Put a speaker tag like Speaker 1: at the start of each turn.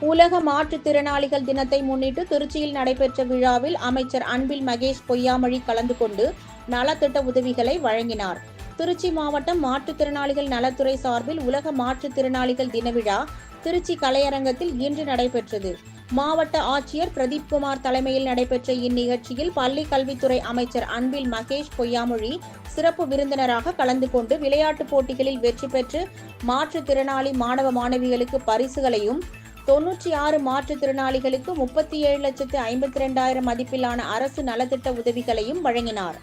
Speaker 1: உலக மாற்றுத்திறனாளிகள் தினத்தை முன்னிட்டு திருச்சியில் நடைபெற்ற விழாவில் அமைச்சர் அன்பில் மகேஷ் பொய்யாமொழி கலந்து கொண்டு நலத்திட்ட உதவிகளை வழங்கினார். திருச்சி மாவட்டம் மாற்றுத்திறனாளிகள் நலத்துறை சார்பில் உலக மாற்றுத்திறனாளிகள் தின விழா திருச்சி கலையரங்கத்தில் இன்று நடைபெற்றது. மாவட்ட ஆட்சியர் பிரதீப் குமார் தலைமையில் நடைபெற்ற இந்நிகழ்ச்சியில் பள்ளி கல்வித்துறை அமைச்சர் அன்பில் மகேஷ் பொய்யாமொழி சிறப்பு விருந்தினராக கலந்து கொண்டு விளையாட்டுப் போட்டிகளில் வெற்றி பெற்று மாற்றுத்திறனாளி மாணவ மாணவிகளுக்கு பரிசுகளையும் தொன்னூற்றி ஆறு மாற்றுத்திறனாளிகளுக்கு முப்பத்தி ஏழு லட்சத்து ஐம்பத்தி ரெண்டாயிரம் மதிப்பிலான அரசு நலத்திட்ட உதவிகளையும் வழங்கினார்.